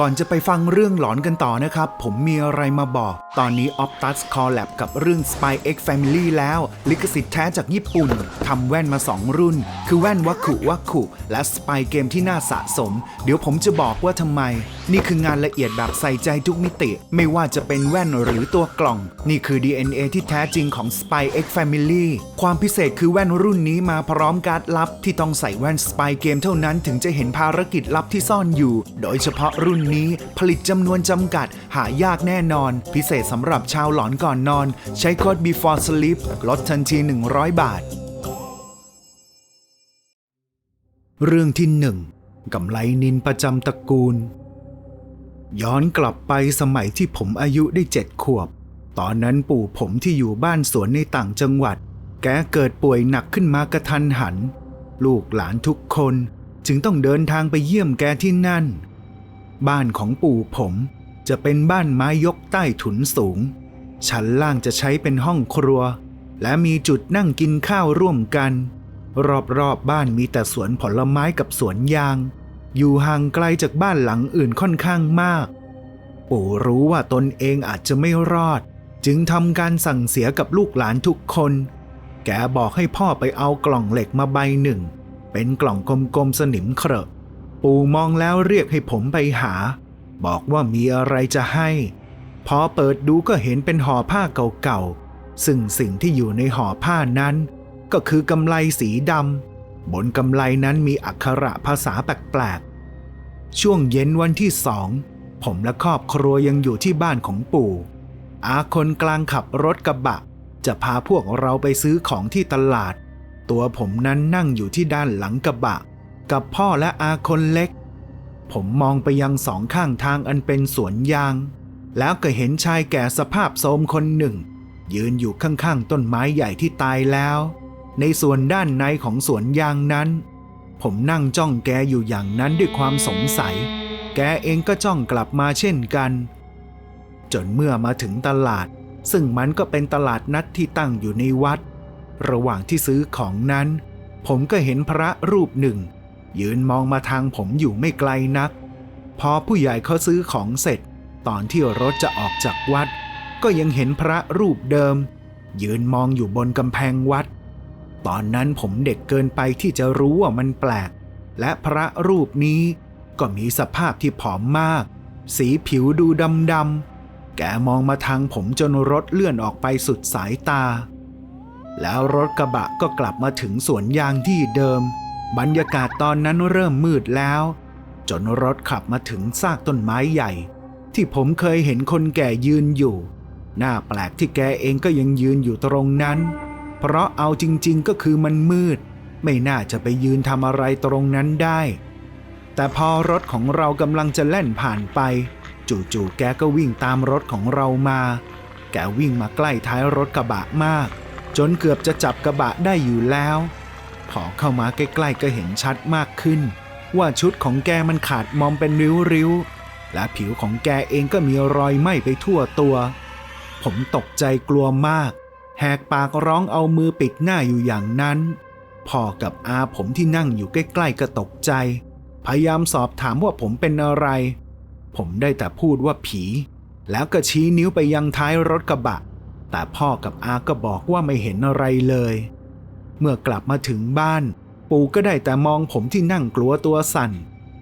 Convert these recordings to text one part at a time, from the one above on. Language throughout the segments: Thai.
ก่อนจะไปฟังเรื่องหลอนกันต่อนะครับ ผมมีอะไรมาบอก ตอนนี้ Optus Collab กับเรื่อง Spy X Family แล้ว ลิขสิทธิ์แท้จากญี่ปุ่นทำแว่นมา 2 รุ่น คือแว่นวัคคุวัคคุและ Spy เกมที่น่าสะสม เดี๋ยวผมจะบอกว่าทำไม นี่คืองานละเอียดแบบใส่ใจทุกมิติ ไม่ว่าจะเป็นแว่นหรือตัวกล่อง นี่คือ DNA ที่แท้จริงของ Spy X Family ความพิเศษคือแว่นรุ่นนี้มาพร้อมการ์ดลับ ที่ต้องใส่แว่น Spy เกมเท่านั้นถึงจะเห็นภารกิจลับที่ซ่อนอยู่ โดยเฉพาะรุ่นนี้ผลิตจำนวนจำกัดหายากแน่นอน พิเศษสำหรับชาวหลอนก่อนนอน ใช้โค้ด before sleep ลดทันที 100 บาท เรื่องที่หนึ่งกำไลนินประจำตระกูล ย้อนกลับไปสมัยที่ผมอายุได้เจ็ดขวบ ตอนนั้นปู่ผมที่อยู่บ้านสวนในต่างจังหวัด แกเกิดป่วยหนักขึ้นมากระทันหัน ลูกหลานทุกคน จึงต้องเดินทางไปเยี่ยมแกที่นั่น บ้านของปู่ผม จะเป็นบ้านไม้ยกใต้ถุนสูง ชั้นล่างจะใช้เป็นห้องครัว และมีจุดนั่งกินข้าวร่วมกัน รอบๆบบ้านมีแต่สวนผลไม้กับสวนยาง อยู่ห่างไกลจากบ้านหลังอื่นค่อนข้างมาก ปู่รู้ว่าตนเองอาจจะไม่รอด จึงทำการสั่งเสียกับลูกหลานทุกคน แกบอกให้พ่อไปเอากล่องเหล็กมาใบหนึ่ง เป็นกล่องกลมๆสนิมเครอะปู่มองแล้วเรียกให้ผมไปหา บอกว่ามีอะไรจะให้ พอเปิดดูก็เห็นเป็นห่อผ้าเก่าๆ ซึ่งสิ่งที่อยู่ในห่อผ้านั้น ก็คือกำไลสีดำบนกำไลนั้นมีอักขระภาษาแปลกๆ ช่วงเย็นวันที่สอง ผมและครอบครัวยังอยู่ที่บ้านของปู่ อาคนกลางขับรถกระบะ จะพาพวกเราไปซื้อของที่ตลาด ตัวผมนั้นนั่งอยู่ที่ด้านหลังกระบะ กับพ่อและอาคนเล็ก ผมมองไปยังสองข้างทางอันเป็นสวนยาง แล้วก็เห็นชายแก่สภาพโทรมคนหนึ่ง ยืนอยู่ข้างๆต้นไม้ใหญ่ที่ตายแล้ว ในส่วนด้านในของสวนยางนั้น ผมนั่งจ้องแกอยู่อย่างนั้นด้วยความสงสัย แกเองก็จ้องกลับมาเช่นกัน จนเมื่อมาถึงตลาด ซึ่งมันก็เป็นตลาดนัดที่ตั้งอยู่ในวัด ระหว่างที่ซื้อของนั้น ผมก็เห็นพระรูปหนึ่ง ยืนมองมาทางผมอยู่ไม่ไกลนัก พอผู้ใหญ่เขาซื้อของเสร็จ ตอนที่รถจะออกจากวัด ก็ยังเห็นพระรูปเดิม ยืนมองอยู่บนกำแพงวัด ตอนนั้นผมเด็กเกินไปที่จะรู้ว่ามันแปลก และพระรูปนี้ก็มีสภาพที่ผอมมาก สีผิวดูดำๆแกมองมาทางผมจนรถเลื่อนออกไปสุดสายตา แล้วรถกระบะก็กลับมาถึงสวนยางที่เดิม บรรยากาศตอนนั้นเริ่มมืดแล้ว จนรถขับมาถึงซากต้นไม้ใหญ่ ที่ผมเคยเห็นคนแก่ยืนอยู่น่าแปลกที่แกเองก็ยังยืนอยู่ตรงนั้น เพราะเอาจริง ๆ ก็คือมันมืด ไม่น่าจะไปยืนทำอะไรตรงนั้นได้ แต่พอรถของเรากำลังจะแล่นผ่านไป จู่ๆแกก็วิ่งตามรถของเรามา แกวิ่งมาใกล้ท้ายรถกระบะมาก จนเกือบจะจับกระบะได้อยู่แล้ว พอเข้ามาใกล้ๆก็เห็นชัดมากขึ้น ว่าชุดของแกมันขาดมอมเป็นริ้วๆ และผิวของแกเองก็มีรอยไหม้ไปทั่วตัว ผมตกใจกลัวมาก แหกปากร้องเอามือปิดหน้าอยู่อย่างนั้นพ่อกับอาผมที่นั่งอยู่ใกล้ๆก็ตกใจ พยายามสอบถามว่าผมเป็นอะไร ผมได้แต่พูดว่าผี แล้วก็ชี้นิ้วไปยังท้ายรถกระบะ แต่พ่อกับอาก็บอกว่าไม่เห็นอะไรเลย เมื่อกลับมาถึงบ้าน ปู่ก็ได้แต่มองผมที่นั่งกลัวตัวสั่น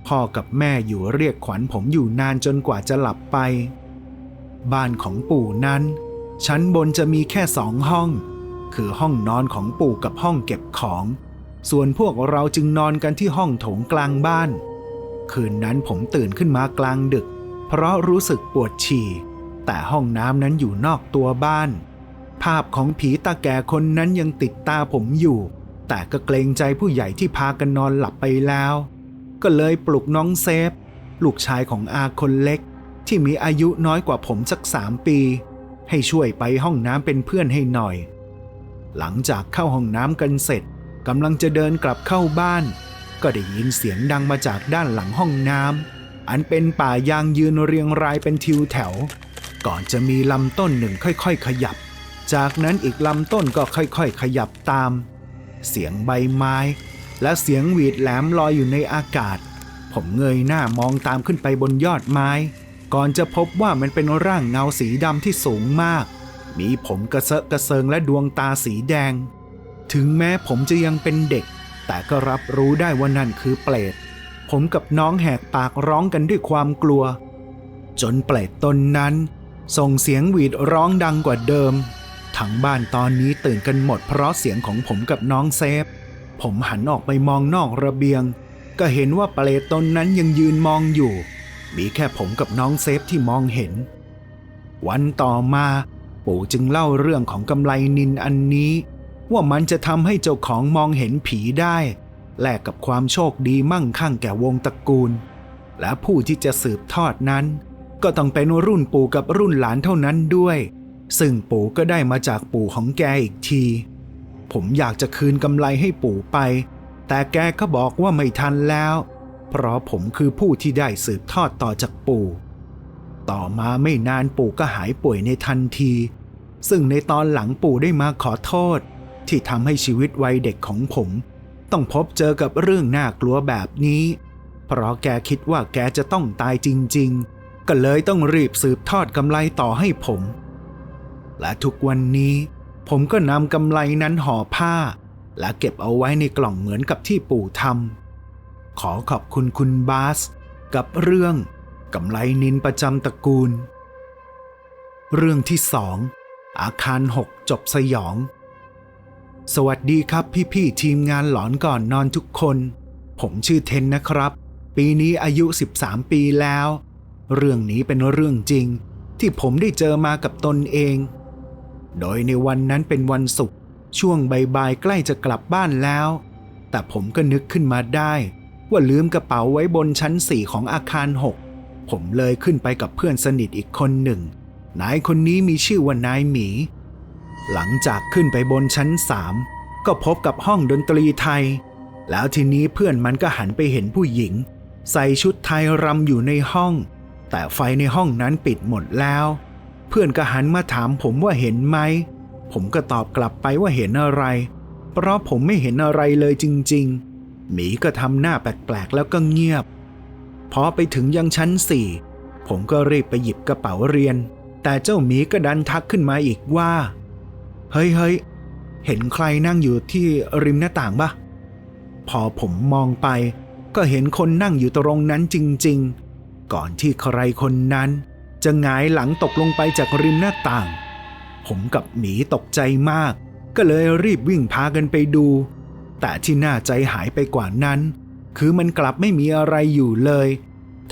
พ่อกับแม่อยู่เรียกขวัญผมอยู่นานจนกว่าจะหลับไป บ้านของปู่นั้น ชั้นบนจะมีแค่สองห้อง คือห้องนอนของปู่กับห้องเก็บของ ส่วนพวกเราจึงนอนกันที่ห้องโถงกลางบ้าน คืนนั้นผมตื่นขึ้นมากลางดึก เพราะรู้สึกปวดฉี่ แต่ห้องน้ำนั้นอยู่นอกตัวบ้าน ภาพของผีตาแก่คนนั้นยังติดตาผมอยู่ แต่ก็เกรงใจผู้ใหญ่ที่พากันนอนหลับไปแล้ว ก็เลยปลุกน้องเซฟ ลูกชายของอาคนเล็ก ที่มีอายุน้อยกว่าผมสักสามปี ให้ช่วยไปห้องน้ำเป็นเพื่อนให้หน่อย หลังจากเข้าห้องน้ำกันเสร็จกำลังจะเดินกลับเข้าบ้าน ก็ได้ยินเสียงดังมาจากด้านหลังห้องน้ำอันเป็นป่ายางยืนเรียงรายเป็นทิวแถว ก่อนจะมีลำต้นหนึ่งค่อย ๆ ขยับ จากนั้นอีกลำต้นก็ค่อยๆ ขยับตาม เสียงใบไม้ และเสียงหวีดแหลมลอยอยู่ในอากาศ ผมเงยหน้ามองตามขึ้นไปบนยอดไม้ ก่อนจะพบว่ามันเป็นร่างเงาสีดำที่สูงมาก มีผมกระเซาะกระเซิงและดวงตาสีแดง ถึงแม้ผมจะยังเป็นเด็ก แต่ก็รับรู้ได้ว่านั่นคือเปรตผมกับน้องแหกปากร้องกันด้วยความกลัว จนเปรตตนนั้น ส่งเสียงหวีดร้องดังกว่าเดิม ทั้งบ้านตอนนี้ตื่นกันหมดเพราะเสียงของผมกับน้องเซฟ ผมหันออกไปมองนอกระเบียง ก็เห็นว่าเปรตตนนั้นยังยืนมองอยู่ มีแค่ผมกับน้องเซฟที่มองเห็น วันต่อมา ปู่จึงเล่าเรื่องของกำไลนินอันนี้ ว่ามันจะทำให้เจ้าของมองเห็นผีได้ แลกกับความโชคดีมั่งคั่งแก่วงตระกูล และผู้ที่จะสืบทอดนั้น ก็ต้องเป็นรุ่นปู่กับรุ่นหลานเท่านั้นด้วย ซึ่งปู่ก็ได้มาจากปู่ของแกอีกที ผมอยากจะคืนกำไรให้ปู่ไป แต่แกก็บอกว่าไม่ทันแล้ว เพราะผมคือผู้ที่ได้สืบทอดต่อจากปู่ ต่อมาไม่นานปู่ก็หายป่วยในทันที ซึ่งในตอนหลังปู่ได้มาขอโทษ ที่ทำให้ชีวิตวัยเด็กของผม ต้องพบเจอกับเรื่องน่ากลัวแบบนี้ เพราะแกคิดว่าแกจะต้องตายจริง ๆ ก็เลยต้องรีบสืบทอดกำไรต่อให้ผม และทุกวันนี้ ผมก็นำกำไรนั้นห่อผ้า และเก็บเอาไว้ในกล่องเหมือนกับที่ปู่ทำขอขอบคุณคุณบาส กับเรื่องกำไรนินประจำตระกูล เรื่องที่สองอาคารหกจบสยอง สวัสดีครับพี่ๆทีมงานหลอนก่อนนอนทุกคน ผมชื่อเทนนะครับ ปีนี้อายุ 13 ปีแล้ว เรื่องนี้เป็นเรื่องจริงที่ผมได้เจอมากับตนเอง โดยในวันนั้นเป็นวันศุกร์ช่วงบ่ายๆใกล้จะกลับบ้านแล้ว แต่ผมก็นึกขึ้นมาได้ ว่าลืมกระเป๋าไว้บนชั้นสี่ของอาคารหกผมเลยขึ้นไปกับเพื่อนสนิทอีกคนหนึ่ง นายคนนี้มีชื่อว่านายหมี หลังจากขึ้นไปบนชั้นสามก็พบกับห้องดนตรีไทย แล้วทีนี้เพื่อนมันก็หันไปเห็นผู้หญิง ใส่ชุดไทยรำอยู่ในห้อง แต่ไฟในห้องนั้นปิดหมดแล้ว พื่อนก็หันมาถามผมว่าเห็นไหม ผมก็ตอบกลับไปว่าเห็นอะไร เพราะผมไม่เห็นอะไรเลยจริง ๆ หมีก็ทำหน้าแปลกๆแล้วก็เงียบ พอไปถึงยังชั้นสี่ผมก็รีบไปหยิบกระเป๋าเรียน แต่เจ้าหมีก็ดันทักขึ้นมาอีกว่า เฮ้ยเฮ้ยเห็นใครนั่งอยู่ที่ริมหน้าต่างปะพอผมมองไป ก็เห็นคนนั่งอยู่ตรงนั้นจริง ๆ ก่อนที่ใครคนนั้น จะหงายหลังตกลงไปจากริมหน้าต่าง ผมกับหมีตกใจมาก ก็เลยรีบวิ่งพากันไปดู แต่ที่น่าใจหายไปกว่านั้น คือมันกลับไม่มีอะไรอยู่เลย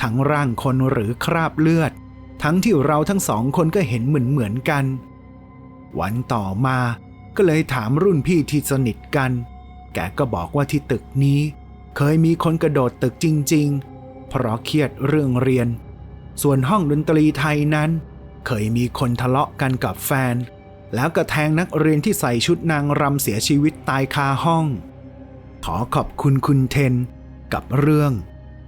ทั้งร่างคนหรือคราบเลือด ทั้งที่เราทั้งสองคนก็เห็นเหมือนเหมือนๆกัน วันต่อมาก็เลยถามรุ่นพี่ที่สนิทกัน แกก็บอกว่าที่ตึกนี้ เคยมีคนกระโดดตึกจริง ๆ เพราะเครียดเรื่องเรียน ส่วนห้องดนตรีไทยนั้น เคยมีคนทะเลาะกันกับแฟน แล้วก็แทงนักเรียนที่ใส่ชุดนางรำเสียชีวิตตายคาห้อง ขอขอบคุณคุณเทน กับเรื่อง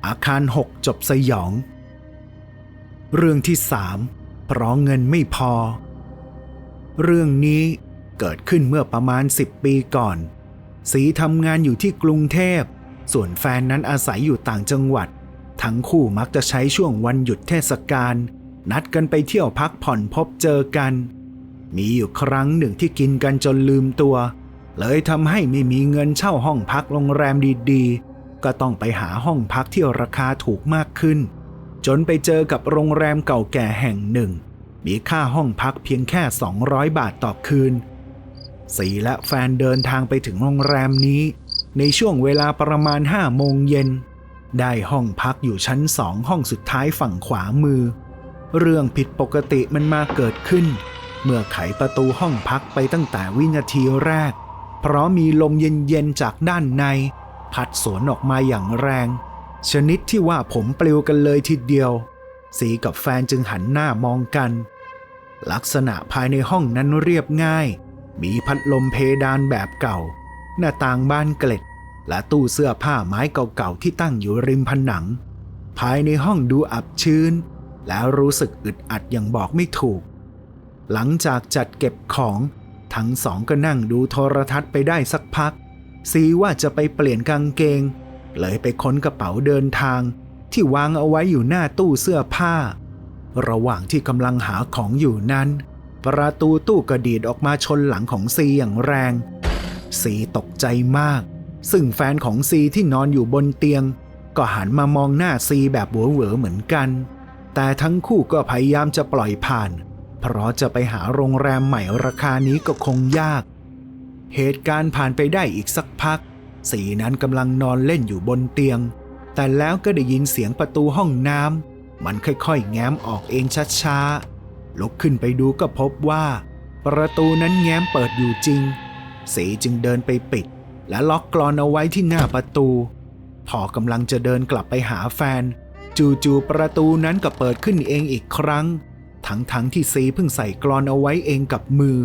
อาคารหกจบสยอง เรื่องที่สามเพราะเงินไม่พอ เรื่องนี้เกิดขึ้นเมื่อประมาณ 10 ปีก่อน สีทำงานอยู่ที่กรุงเทพ ส่วนแฟนนั้นอาศัยอยู่ต่างจังหวัด ทั้งคู่มักจะใช้ช่วงวันหยุดเทศกาลนัดกันไปเที่ยวพักผ่อนพบเจอกัน มีอยู่ครั้งหนึ่งที่กินกันจนลืมตัว เลยทำให้ไม่มีเงินเช่าห้องพักโรงแรมดีๆ ก็ต้องไปหาห้องพักที่ราคาถูกมากขึ้น จนไปเจอกับโรงแรมเก่าแก่แห่งหนึ่ง มีค่าห้องพักเพียงแค่ 200 บาทต่อคืน สีและแฟนเดินทางไปถึงโรงแรมนี้ ในช่วงเวลาประมาณ5โมงเย็น ได้ห้องพักอยู่ชั้นสองห้องสุดท้ายฝั่งขวามือ เรื่องผิดปกติมันมาเกิดขึ้น เมื่อไขประตูห้องพักไปตั้งแต่วินาทีแรก เพราะมีลมเย็นๆจากด้านใน พัดสวนออกมาอย่างแรง ชนิดที่ว่าผมปลิวกันเลยทีเดียว สีกับแฟนจึงหันหน้ามองกัน ลักษณะภายในห้องนั้นเรียบง่าย มีพัดลมเพดานแบบเก่า หน้าต่างบานเกล็ด และตู้เสื้อผ้าไม้เก่าๆที่ตั้งอยู่ริมผนัง ภายในห้องดูอับชื้น แล้วรู้สึกอึดอัดอย่างบอกไม่ถูก หลังจากจัดเก็บของ ทั้งสองก็นั่งดูโทรทัศน์ไปได้สักพัก ซีว่าจะไปเปลี่ยนกางเกง เลยไปค้นกระเป๋าเดินทาง ที่วางเอาไว้อยู่หน้าตู้เสื้อผ้า ระหว่างที่กำลังหาของอยู่นั้น ประตูตู้กระดีดออกมาชนหลังของซีอย่างแรง ซีตกใจมาก ซึ่งแฟนของซีที่นอนอยู่บนเตียง ก็หันมามองหน้าซีแบบหัวเหวอเหมือนกัน แต่ทั้งคู่ก็พยายามจะปล่อยผ่าน เพราะจะไปหาโรงแรมใหม่ราคานี้ก็คงยาก เหตุการณ์ผ่านไปได้อีกสักพัก สีนั้นกำลังนอนเล่นอยู่บนเตียง แต่แล้วก็ได้ยินเสียงประตูห้องน้ำมันค่อยๆ แง้มออกเองช้าๆลุกขึ้นไปดูก็พบว่า ประตูนั้นแง้มเปิดอยู่จริง สีจึงเดินไปปิด และล็อกกลอนเอาไว้ที่หน้าประตู พอกำลังจะเดินกลับไปหาแฟน จู่ๆประตูนั้นก็เปิดขึ้นเองอีกครั้ง ทั้งๆทที่ซีเพิ่งใส่กลอนเอาไว้เองกับมือ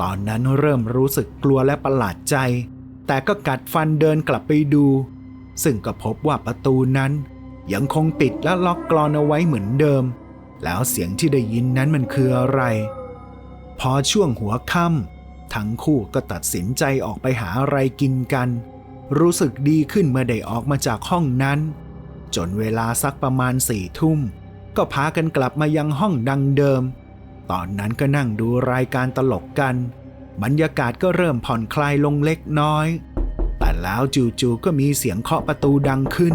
ตอนนั้นเริ่มรู้สึกกลัวและประหลาดใจ แต่ก็กัดฟันเดินกลับไปดู ซึ่งก็พบว่าประตูนั้น ยังคงปิดและล็อกกลอนเอาไว้เหมือนเดิม แล้วเสียงที่ได้ยินนั้นมันคืออะไร พอช่วงหัวค่ำ ทั้งคู่ก็ตัดสินใจออกไปหาอะไรกินกัน รู้สึกดีขึ้นเมื่อได้ออกมาจากห้องนั้น จนเวลาสักประมาณสี่ทุ่ม ก็พากันกลับมายังห้องดังเดิม ตอนนั้นก็นั่งดูรายการตลกกัน บรรยากาศก็เริ่มผ่อนคลายลงเล็กน้อย แต่แล้วจู่ๆก็มีเสียงเคาะประตูดังขึ้น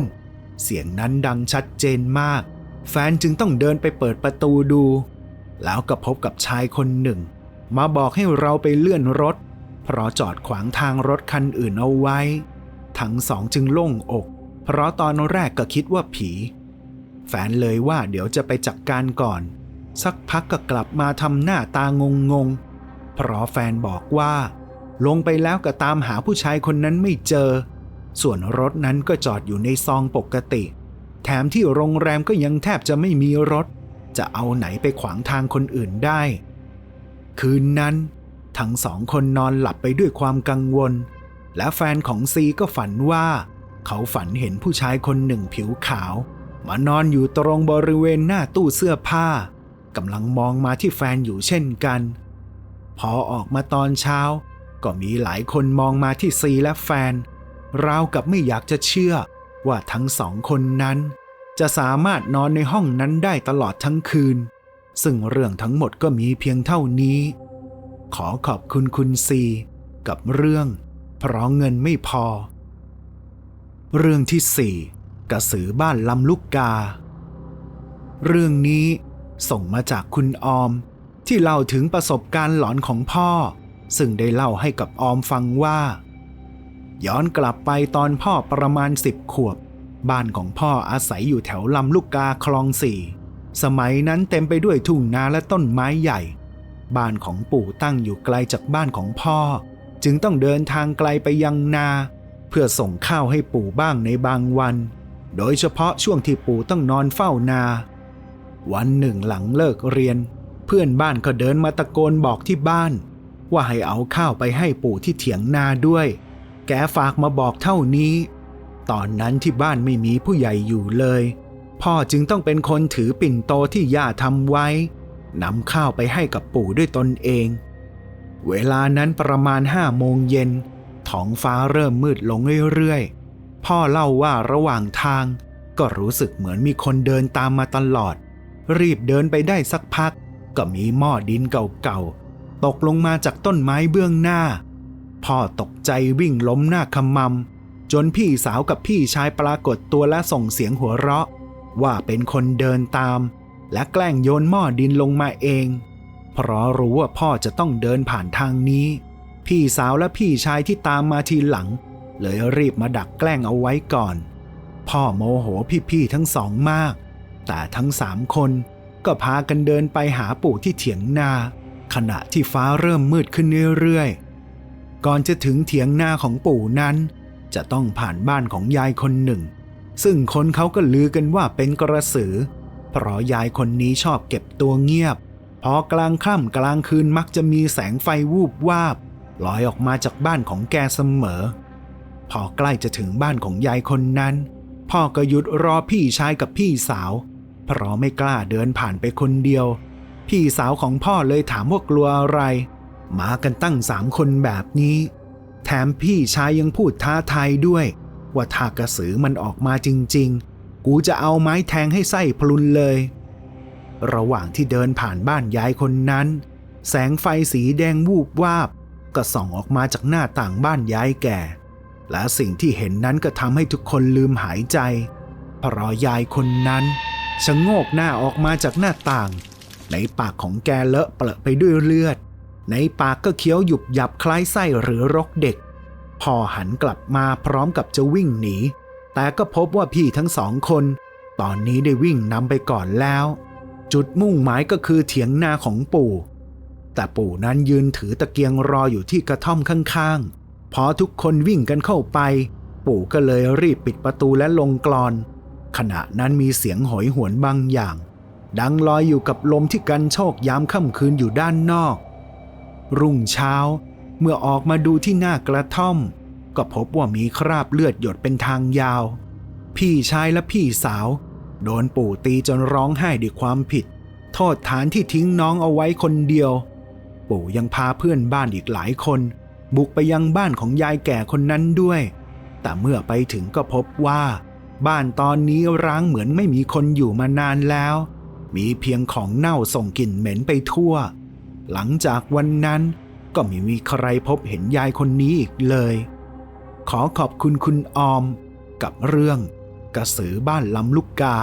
เสียงนั้นดังชัดเจนมาก แฟนจึงต้องเดินไปเปิดประตูดู แล้วก็พบกับชายคนหนึ่ง มาบอกให้เราไปเลื่อนรถ เพราะจอดขวางทางรถคันอื่นเอาไว้ ทั้งสองจึงโล่งอก เพราะตอนแรกก็คิดว่าผี แฟนเลยว่าเดี๋ยวจะไปจัดกการก่อน สักพักก็กลับมาทำหน้าตางงงๆเพราะแฟนบอกว่า ลงไปแล้วก็ตามหาผู้ชายคนนั้นไม่เจอ ส่วนรถนั้นก็จอดอยู่ในซองปกติ แถมที่โรงแรมก็ยังแทบจะไม่มีรถ จะเอาไหนไปขวางทางคนอื่นได้ คืนนั้น ทั้งสองคนนอนหลับไปด้วยความกังวล และแฟนของซีก็ฝันว่า เขาฝันเห็นผู้ชายคนหนึ่งผิวขาว มานอนอยู่ตรงบริเวณหน้าตู้เสื้อผ้ากำลังมองมาที่แฟนอยู่เช่นกัน พอออกมาตอนเช้า ก็มีหลายคนมองมาที่ซีและแฟน ราวกับไม่อยากจะเชื่อว่าทั้งสองคนนั้น จะสามารถนอนในห้องนั้นได้ตลอดทั้งคืน ซึ่งเรื่องทั้งหมดก็มีเพียงเท่านี้ ขอขอบคุณคุณซีกับเรื่อง เพราะเงินไม่พอ เรื่องที่สี่กระสือบ้านลำลูกกา เรื่องนี้ส่งมาจากคุณออม ที่เล่าถึงประสบการณ์หลอนของพ่อ ซึ่งได้เล่าให้กับออมฟังว่า ย้อนกลับไปตอนพ่อประมาณสิบขวบ บ้านของพ่ออาศัยอยู่แถวลำลูกกาคลองสี่ สมัยนั้นเต็มไปด้วยทุ่งนาและต้นไม้ใหญ่ บ้านของปู่ตั้งอยู่ไกลจากบ้านของพ่อ จึงต้องเดินทางไกลไปยังนา เพื่อส่งข้าวให้ปู่บ้างในบางวัน โดยเฉพาะช่วงที่ปู่ต้องนอนเฝ้านา วันหนึ่งหลังเลิกเรียน เพื่อนบ้านก็เดินมาตะโกนบอกที่บ้าน ว่าให้เอาข้าวไปให้ปู่ที่เถียงนาด้วย แกฝากมาบอกเท่านี้ ตอนนั้นที่บ้านไม่มีผู้ใหญ่อยู่เลย พ่อจึงต้องเป็นคนถือปิ่นโตที่ย่าทำไว้นำข้าวไปให้กับปู่ด้วยตนเอง เวลานั้นประมาณห้าโมงเย็นท้องฟ้าเริ่มมืดลงเรื่อยๆ พ่อเล่าว่าระหว่างทาง ก็รู้สึกเหมือนมีคนเดินตามมาตลอด รีบเดินไปได้สักพัก ก็มีหม้อดินเก่าๆ ตกลงมาจากต้นไม้เบื้องหน้า พ่อตกใจวิ่งล้มหน้าขมำจนพี่สาวกับพี่ชายปรากฏตัวและส่งเสียงหัวเราะ ว่าเป็นคนเดินตาม และแกล้งโยนหม้อดินลงมาเอง เพราะรู้ว่าพ่อจะต้องเดินผ่านทางนี้ พี่สาวและพี่ชายที่ตามมาทีหลัง เลยรีบมาดักแกล้งเอาไว้ก่อน พ่อโมโหพี่ๆทั้งสองมาก แต่ทั้งสามคนก็พากันเดินไปหาปู่ที่เถียงนา ขณะที่ฟ้าเริ่มมืดขึ้นเรื่อยๆ ก่อนจะถึงเถียงนาของปู่นั้น จะต้องผ่านบ้านของยายคนหนึ่ง ซึ่งคนเขาก็ลือกันว่าเป็นกระสือ เพราะยายคนนี้ชอบเก็บตัวเงียบ พอกลางค่ำกลางคืนมักจะมีแสงไฟวูบวาบลอยออกมาจากบ้านของแกเสมอ พอใกล้จะถึงบ้านของยายคนนั้น พ่อก็หยุดรอพี่ชายกับพี่สาว เพราะไม่กล้าเดินผ่านไปคนเดียว พี่สาวของพ่อเลยถามว่ากลัวอะไร มากันตั้งสามคนแบบนี้ แถมพี่ชายยังพูดท้าทายด้วย ว่าถ้ากระสือมันออกมาจริง ๆ กูจะเอาไม้แทงให้ไส้พลุนเลย ระหว่างที่เดินผ่านบ้านยายคนนั้น แสงไฟสีแดงวูบวาบก็ส่องออกมาจากหน้าต่างบ้านยายแก่ และสิ่งที่เห็นนั้นก็ทำให้ทุกคนลืมหายใจเพราะยายคนนั้นชะโงกหน้าออกมาจากหน้าต่าง ในปากของแกเลอะเปลอะไปด้วยเลือด ในปากก็เคี้ยวหยุบหยับคล้ายไส้หรือรกเด็ก พอหันกลับมาพร้อมกับจะวิ่งหนี แต่ก็พบว่าพี่ทั้งสองคน ตอนนี้ได้วิ่งนำไปก่อนแล้ว จุดมุ่งหมายก็คือเถียงนาของปู่ แต่ปู่นั้นยืนถือตะเกียงรออยู่ที่กระท่อมข้างๆ พอทุกคนวิ่งกันเข้าไป ปู่ก็เลยรีบปิดประตูและลงกลอน ขณะนั้นมีเสียงหอยหวนบางอย่าง ดังลอยอยู่กับลมที่กันโชกยามค่ำคืนอยู่ด้านนอก รุ่งเช้า เมื่อออกมาดูที่หน้ากระท่อม ก็พบว่ามีคราบเลือดหยดเป็นทางยาว พี่ชายและพี่สาว โดนปู่ตีจนร้องไห้ด้วยความผิด โทษฐานที่ทิ้งน้องเอาไว้คนเดียว ปู่ยังพาเพื่อนบ้านอีกหลายคน บุกไปยังบ้านของยายแก่คนนั้นด้วย แต่เมื่อไปถึงก็พบว่า บ้านตอนนี้ร้างเหมือนไม่มีคนอยู่มานานแล้ว มีเพียงของเน่าส่งกลิ่นเหม็นไปทั่ว หลังจากวันนั้น ก็ไม่มีใครพบเห็นยายคนนี้อีกเลย ขอขอบคุณคุณออม กับเรื่อง กระสือบ้านลำลูกกา